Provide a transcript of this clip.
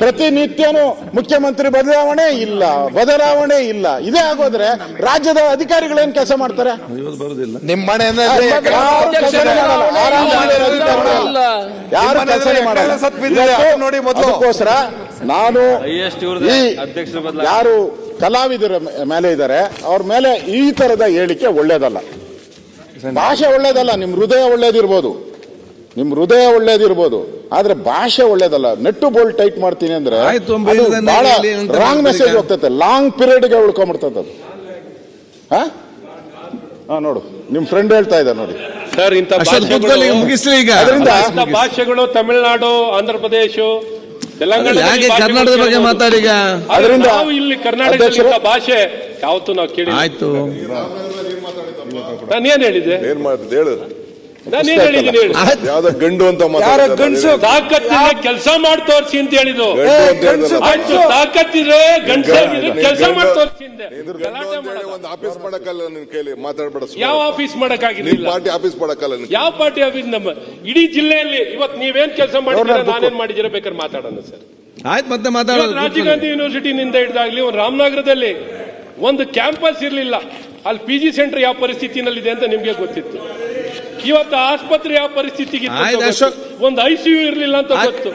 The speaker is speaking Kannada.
ಪ್ರತಿನಿತ್ಯನೂ ಮುಖ್ಯಮಂತ್ರಿ ಬದಲಾವಣೆ ಇಲ್ಲ ಬದಲಾವಣೆ ಇಲ್ಲ. ಇದೇ ಆಗೋದ್ರೆ ರಾಜ್ಯದ ಅಧಿಕಾರಿಗಳೇನ್ ಕೆಲಸ ಮಾಡ್ತಾರೆ? ನಿಮ್ಮ ಮನೆ ಯಾರು ನೋಡಿ ಮೊದಲು? ಅದಕ್ಕೋಸ್ಕರ ನಾನು. ಯಾರು ಕಲಾವಿದರ ಮೇಲೆ ಇದ್ದಾರೆ ಅವ್ರ ಮೇಲೆ ಈ ತರದ ಹೇಳಿಕೆ ಒಳ್ಳೇದಲ್ಲ. ಭಾಷೆ ಒಳ್ಳೇದಲ್ಲ ನಿಮ್ ಹೃದಯ ಒಳ್ಳೇದಿರ್ಬೋದು. ನಿಮ್ ಹೃದಯ ಒಳ್ಳೇದಿರ್ಬೋದು ಆದ್ರೆ ಭಾಷೆ ಒಳ್ಳೇದಲ್ಲ. ನೆಟ್ಟು ಬೋಲ್ಡ್ ಟೈಟ್ ಮಾಡ್ತೀನಿ ಅಂದ್ರೆ ಬಹಳ ರಾಂಗ್ ಮೆಸೇಜ್. ಹೋಗ್ತೈತೆ. ಲಾಂಗ್ ಪೀರಿಯಡ್ಗೆ ಉಳ್ಕೊಂಡ್ಬಿಡ್ತದೆ ಅದು. ಹಾ? ಹಾ ನೋಡು. ನಿಮ್ ಫ್ರೆಂಡ್ ಹೇಳ್ತಾ ಇದ್ದ ನೋಡಿ. ಸರ್ ಇಂಥ ಮುಗಿಸ್ಲಿ ಈಗ. ಭಾಷೆಗಳು ತಮಿಳುನಾಡು ಆಂಧ್ರ ಪ್ರದೇಶ ಕರ್ನಾಟಕದ ಬಗ್ಗೆ ಮಾತಾಡಿ ಈಗ? ಅದರಿಂದ ನಾವು ಇಲ್ಲಿ ಭಾಷೆ ಯಾವತ್ತು ನಾವು ಕೇಳಿ ಆಯ್ತು. ನಾನು ಏನ್ ಹೇಳಿದ್ದೆ ಏನ್ ಮಾಡ್ತಿದ್ದೆ ಹೇಳು. ನಾನು ಏನ್ ಹೇಳಿದ್ದೀನಿ ಹೇಳಿ ಯಾವ್ದೋ ಗಂಡು ಅಂತ ಮಾತಾಡ್ತಾರೆ. ಗಂಡ್ಸು? ತಾಕತ್ತಿದ್ರೆ ಕೆಲಸ ಮಾಡಿ ತೋರಿಸಿ ಅಂತ ಹೇಳಿದ್ರು ಗಂಡು ಅಂತ ಹೇಳ್ತಾರೆ. ಆಯ್ತು ತಾಕತ್ತಿದ್ರೆ ಗಂಡಸಾಗಿದ್ರೆ ಕೆಲಸ ಮಾಡಿ ತೋರಿಸಿ ಅಂದೆ. ಗಂಡು ಗಲಾಟೆ ಅಂತ ಹೇಳಿ. ಒಂದು ಆಫೀಸ್ ಮಾಡಕ್ಕಲ್ಲ ನಿನ್ ಕೈಲಿ ಮಾತಾಡ್ಬೇಡ ಸುಮ್ನೆ. ಯಾವ ಆಫೀಸ್ ಮಾಡಕ್ಕಾಗಿರ್ಲಿಲ್ಲ ಪಾರ್ಟಿ ಆಫೀಸ್ ಮಾಡಕ್ಕಲ್ಲ ನಿನ್ ಯಾವ ಪಾರ್ಟಿ ಆಫೀಸ್ ನಮ್ಮ ಇಡೀ ಜಿಲ್ಲೆಯಲ್ಲಿ ಇವತ್ತು ನೀವೇನ್ ಕೆಲಸ ಮಾಡಿದ್ರೆ ನಾನೇನ್ ಮಾಡಿದಿರ ಬೇಕಾದ್ರೆ ಮಾತಾಡೋಣ ಸರ್ ಆಯ್ತು ಮತ್ತೆ ಇವತ್ತು ಮಾತಾಡೋದು ರಾಜೀವ್ ಗಾಂಧಿ ಯೂನಿವರ್ಸಿಟಿನಿಂದ ಹಿಡಿದಾಗ್ಲಿ ಒಂದು ರಾಮನಗರದಲ್ಲಿ ಒಂದು ಕ್ಯಾಂಪಸ್ ಇರಲಿಲ್ಲ ಅಲ್ಲಿ ಪಿ ಜಿ ಸೆಂಟರ್ ಯಾವ ಪರಿಸ್ಥಿತಿನಲ್ಲಿದೆ ಅಂತ ನಿಮ್ಗೆ ಗೊತ್ತಿತ್ತು ಇವತ್ತು ಆಸ್ಪತ್ರೆಯ ಯಾವ ಪರಿಸ್ಥಿತಿಗೆ ಒಂದು ಐಸಿಯು ಇರಲಿಲ್ಲ ಅಂತ ಗೊತ್ತು.